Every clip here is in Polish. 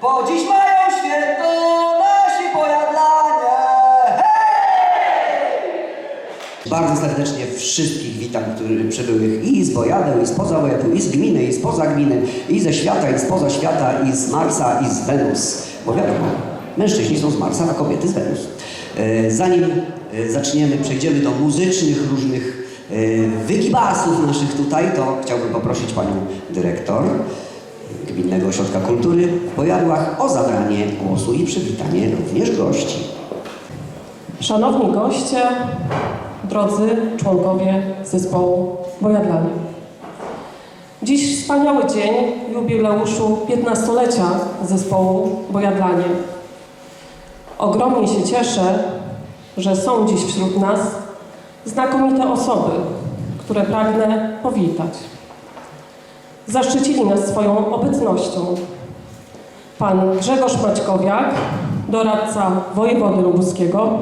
bo dziś mają święto nasi pojadlanie. Bardzo serdecznie wszystkich witam, którzy przybyłych i z Bojadeł, i z poza Bojadeł, i z gminy, i spoza gminy, i ze świata, i spoza świata, i z Marsa, i z Wenus. Bo wiadomo, mężczyźni są z Marsa, a kobiety z Wenus. E, Zanim e, zaczniemy, przejdziemy do muzycznych różnych e, wygibasów naszych tutaj, to chciałbym poprosić panią dyrektor Gminnego Ośrodka Kultury w Bojadłach o zabranie głosu i przywitanie również gości. Szanowni goście, drodzy członkowie zespołu Bojadlanie. Dziś wspaniały dzień jubileuszu 15-lecia zespołu Bojadlanie. Ogromnie się cieszę, że są dziś wśród nas znakomite osoby, które pragnę powitać. Zaszczycili nas swoją obecnością. Pan Grzegorz Maćkowiak, doradca wojewody lubuskiego,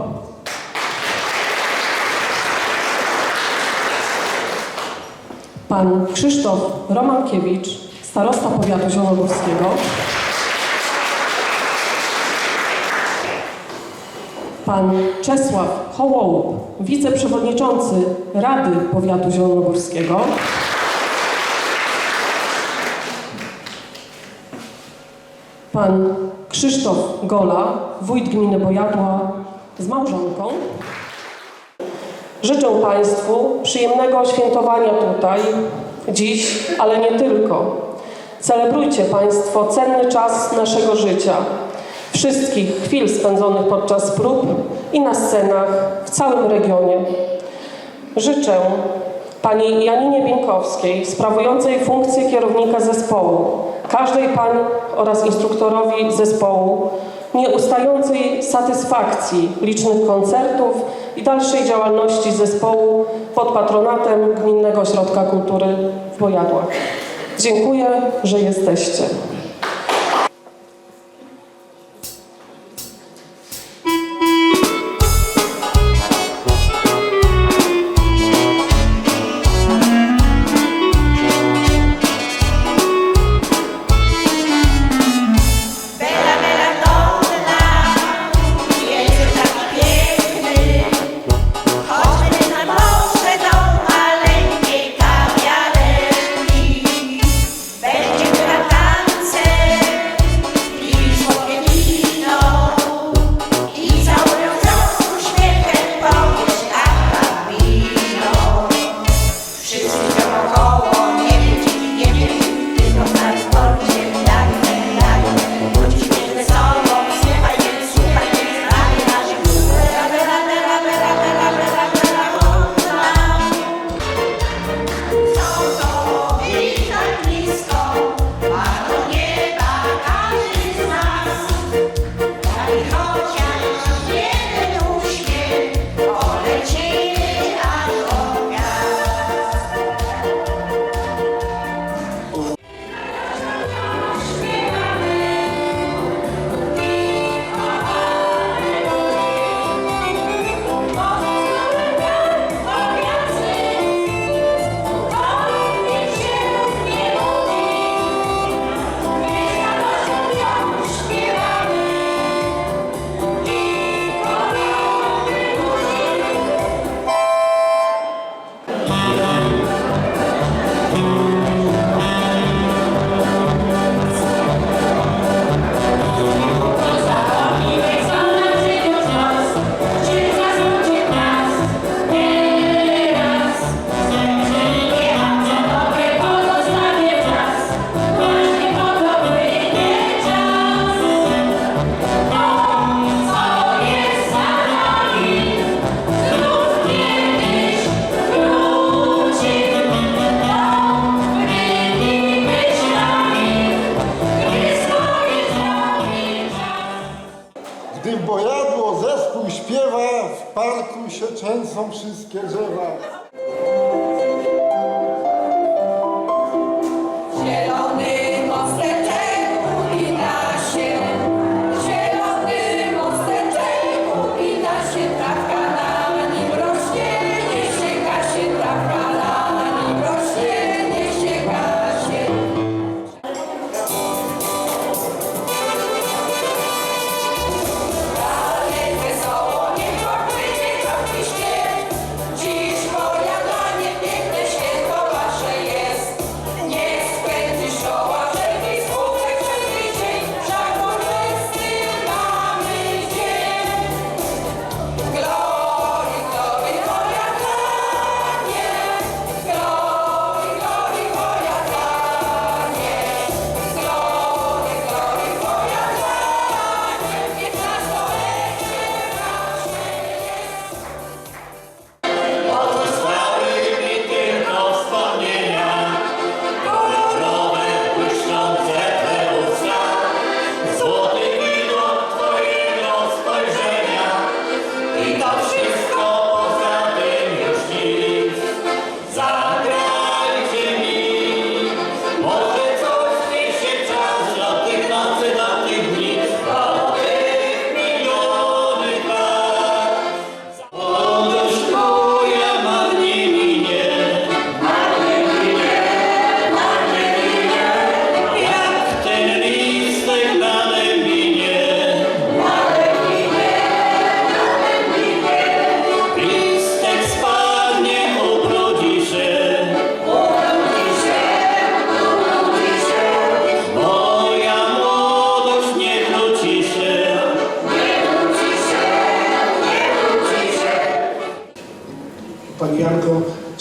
pan Krzysztof Romankiewicz, starosta powiatu zielonogórskiego, pan Czesław Hołołup, wiceprzewodniczący Rady Powiatu Zielonogórskiego, pan Krzysztof Gola, wójt gminy Bojadła z małżonką. Życzę Państwu przyjemnego świętowania tutaj, dziś, ale nie tylko. Celebrujcie Państwo cenny czas naszego życia, wszystkich chwil spędzonych podczas prób i na scenach w całym regionie. Życzę Pani Janinie Bieńkowskiej, sprawującej funkcję kierownika zespołu, każdej Pani oraz instruktorowi zespołu, nieustającej satysfakcji, licznych koncertów i dalszej działalności zespołu pod patronatem Gminnego Ośrodka Kultury w Bojadłach. Dziękuję, że jesteście. W parku się trzęsą wszystkie drzewa.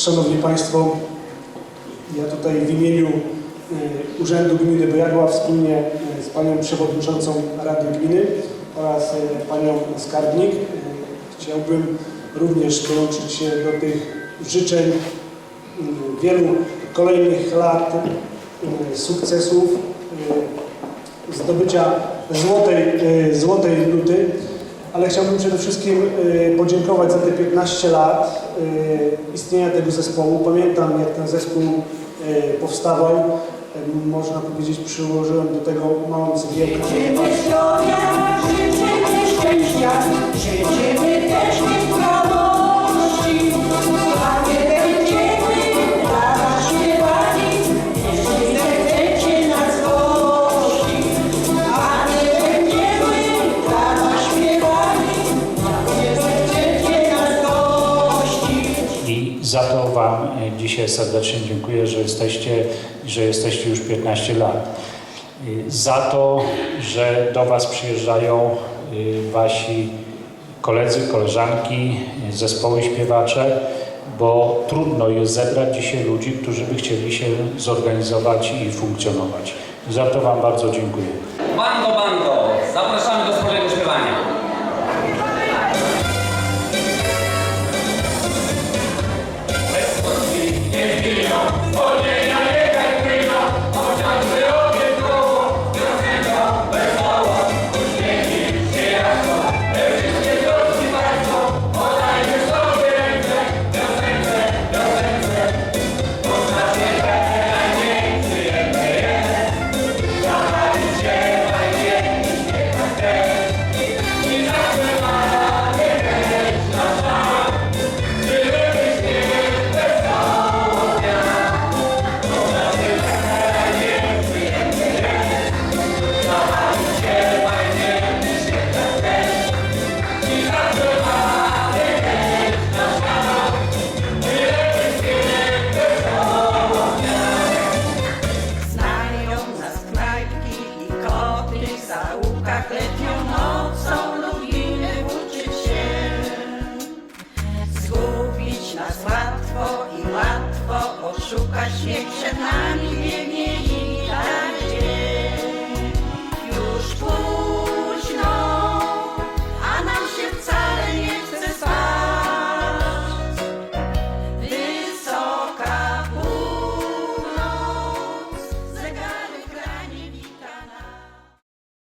Szanowni Państwo, ja tutaj w imieniu y, Urzędu Gminy Bojadła wspólnie y, z Panią Przewodniczącą Rady Gminy oraz y, Panią Skarbnik chciałbym również dołączyć się do tych życzeń wielu kolejnych lat sukcesów, zdobycia złotej, złotej luty, ale chciałbym przede wszystkim y, podziękować za te 15 lat y, istnienia tego zespołu. Pamiętam jak ten zespół y, powstawał. Można powiedzieć, przyłożyłem do tego małą cegiełkę. Życzymy zdrowia, życzymy szczęścia, życzymy też wytrwałości. Serdecznie dziękuję, że jesteście, że jesteście już 15 lat. Y, Za to, że do Was przyjeżdżają y, Wasi koledzy, koleżanki, y, zespoły śpiewacze, bo trudno jest zebrać dzisiaj ludzi, którzy by chcieli się zorganizować i funkcjonować. Za to Wam bardzo dziękuję. Bando, bando, zapraszamy do wspólnego śpiewania.